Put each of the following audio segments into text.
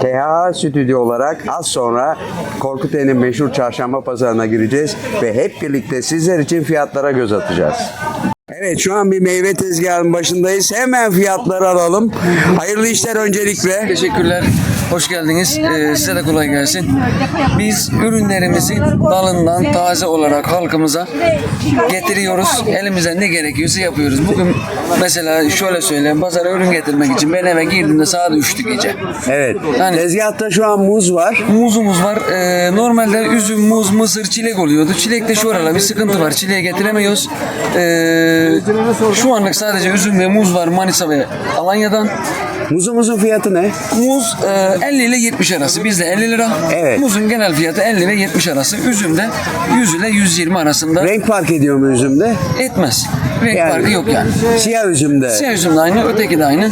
TH Stüdyo olarak az sonra Korkuteli'nin meşhur çarşamba pazarına gireceğiz ve hep birlikte sizler için fiyatlara göz atacağız. Evet şu an bir meyve tezgahının başındayız. Hemen fiyatları alalım. Hayırlı işler öncelikle. Teşekkürler. Hoş geldiniz. Ee, size de kolay gelsin. Biz ürünlerimizi dalından taze olarak halkımıza getiriyoruz. Elimizden ne gerekiyorsa yapıyoruz. Bugün mesela şöyle söyleyeyim. Pazara ürün getirmek için ben eve girdiğimde saat 3'tü gece. Evet. Yani- Tezgahta şu an muz var. Muzumuz var. Ee, normalde üzüm, muz, mısır, çilek oluyordu. Çilekte şu aralar bir sıkıntı var. Çileği getiremiyoruz. Ee, şu anlık sadece üzüm ve muz var Manisa ve Alanya'dan. Muzumuzun fiyatı ne? Muz e, 50 ile 70 arası. Bizde 50 lira. Evet. Muzun genel fiyatı 50 ve 70 arası. Üzüm de 100 ile 120 arasında. Renk fark ediyor mu üzümde? Etmez. Renk Yani- farkı yok yani. Siyah üzümde. Siyah üzüm de aynı, öteki de aynı.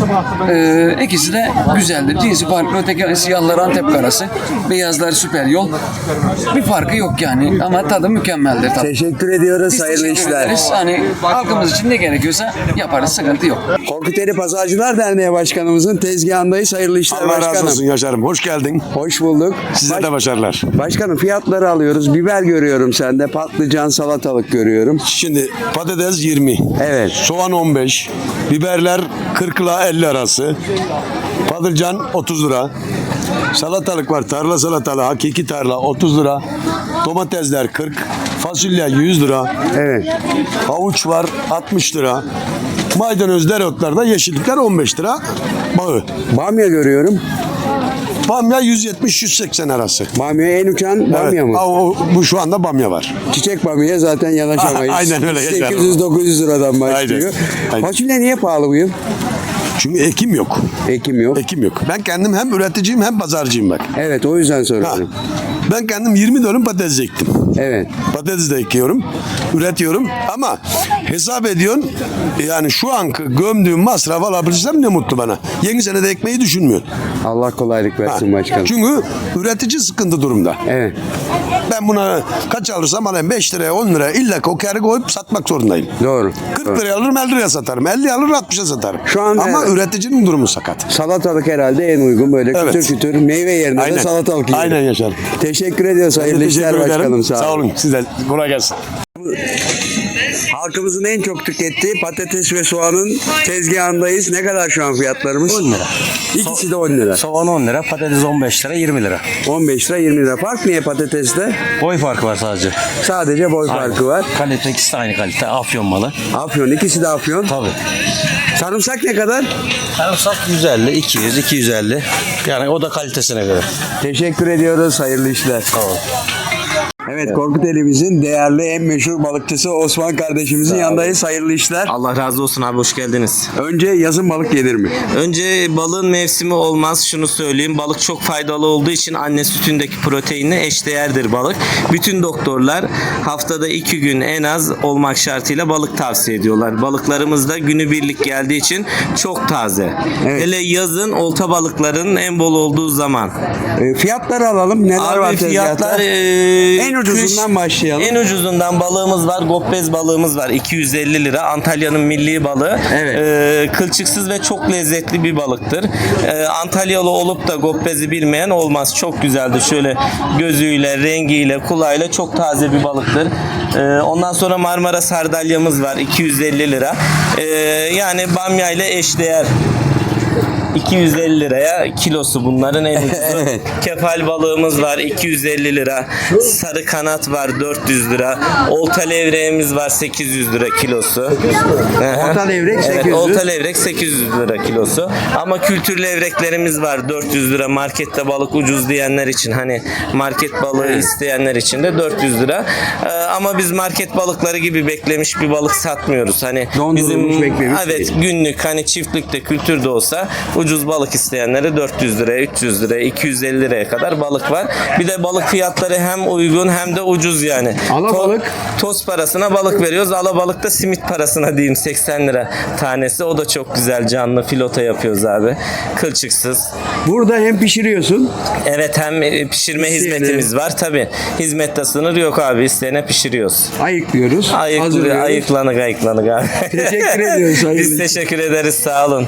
Ee, ikisi de güzeldir. Cinsi farklı. Öteki siyahlar Antep karası. Beyazlar süper yol. Bir farkı yok yani. Ama tadı mükemmeldir. Tabii. Teşekkür ediyoruz. Biz Hayırlı teşekkür işler. ederiz. Hani halkımız için ne gerekiyorsa yaparız. Sıkıntı yok. Korkuteli Pazarcılar Derneği Başkanımızın tezgahındayız. Hayırlı işler Allah başkanım. razı olsun Yaşar'ım. Hoş geldin. Hoş bulduk. Size Baş- de başarılar. Başkanım fiyatları alıyoruz. Biber görüyorum sende. Patlıcan, salatalık görüyorum. Şimdi patates 20. Evet. Soğan 15. Biberler 40 ile 50 arası. Patlıcan 30 lira. Salatalık var. Tarla salatalığı hakiki tarla 30 lira. Domatesler 40. Fasulye 100 lira. Evet. Havuç var 60 lira. Maydanoz, dereotlar da yeşillikler 15 lira. Bağı. Bamya görüyorum. Bamya 170-180 arası. Bamya en uçan bamya Evet. mı? Aa, o- bu şu anda bamya var. Çiçek bamya zaten yanaşamayız. Aynen öyle, yaşar. 800-900 liradan başlıyor. Aynen, aynen. Fasulye niye pahalı bu yıl? Çünkü ekim yok. Ekim yok. Ekim yok. Ben kendim hem üreticiyim hem pazarcıyım bak. Evet o yüzden Ha. Ben kendim 20 dönüm patates ektim. Evet. Patates de ekiyorum, üretiyorum ama hesap ediyorsun yani şu anki gömdüğüm masraf alabilsem ne mutlu bana. Yeni sene de ekmeği düşünmüyor. Allah kolaylık Ha. versin başkanım. Çünkü üretici sıkıntı durumda. Evet. Ben buna kaç alırsam alayım 5 liraya 10 liraya illa kârı koyup satmak zorundayım. Doğru. 40 Doğru. liraya alırım 50 liraya satarım. 50 alır 60'a satarım. Şu anda- Ama üreticinin durumu sakat. Salatalık herhalde en uygun böyle Evet. kütür kütür meyve yerine de Aynen. salatalık yiyelim. Aynen Yaşar. Teşekkür ediyoruz. Hayırlı işler başkanım. Sağ, Sağ olun. olun. Size kolay gelsin. Halkımızın en çok tükettiği patates ve soğanın tezgahındayız. Ne kadar şu an fiyatlarımız? 10 lira. İkisi de 10 lira. Soğan 10 lira, patates 15 lira, 20 lira. 15 lira 20 lira. Fark niye patateste? Boy farkı var sadece. Sadece boy farkı var. Kalite ikisi de aynı kalite. Afyon malı. Afyon ikisi de afyon. Tabii. Sarımsak ne kadar? Sarımsak 150, 200, 250. Yani o da kalitesine göre. Teşekkür ediyoruz. Hayırlı işler. Sağ ol. Evet Korkut elimizin değerli en meşhur balıkçısı Osman kardeşimizin yanındayız. Hayırlı işler. Allah razı olsun abi hoş geldiniz. Önce yazın balık yenir mi? Önce balığın mevsimi olmaz şunu söyleyeyim. Balık çok faydalı olduğu için anne sütündeki proteinle eşdeğerdir balık. Bütün doktorlar haftada iki gün en az olmak şartıyla balık tavsiye ediyorlar. Balıklarımız da günübirlik geldiği için çok taze. Evet. Hele yazın olta balıklarının en bol olduğu zaman. E, fiyatları alalım. Neler var Abi fiyatlar tezgahta? e, En ucuzundan başlayalım. En ucuzundan balığımız var. Gopez balığımız var. 250 lira. Antalya'nın milli balığı. Evet. E, kılçıksız ve çok lezzetli bir balıktır. E, Antalyalı olup da Gopez'i bilmeyen olmaz. Çok güzeldir. Şöyle gözüyle, rengiyle, kulağıyla çok taze bir balıktır. E, ondan sonra Marmara sardalyamız var. 250 lira. E, yani bamya ile eşdeğer 250 liraya kilosu bunların en ucuzu. Evet. Kefal balığımız var 250 lira. Sarı kanat var 400 lira. Olta levreğimiz var 800 lira kilosu. Olta levrek Evet, 800. olta levrek 800 lira kilosu. Ama kültür levreklerimiz var 400 lira. Markette balık ucuz diyenler için hani market balığı isteyenler için de 400 lira. Ee, ama biz market balıkları gibi beklemiş bir balık satmıyoruz. Hani Dondurulmuş, beklemiş Evet, günlük hani çiftlikte kültürde olsa ucuz balık isteyenlere 400 liraya, 300 liraya, 250 liraya kadar balık var. Bir de balık fiyatları hem uygun hem de ucuz yani. Alabalık? toz parasına balık veriyoruz. Alabalık da simit parasına diyeyim 80 lira tanesi. O da çok güzel canlı filota yapıyoruz abi. Kılçıksız. Burada hem pişiriyorsun. Evet hem e, pişirme İsteyene- hizmetimiz var tabi. Hizmette sınır yok abi. İsteyene pişiriyoruz. Ayıklıyoruz. Ayıklı, hazırlıyoruz. ayıklanık ayıklanık abi. Teşekkür ediyoruz, Biz teşekkür ederiz sağ olun.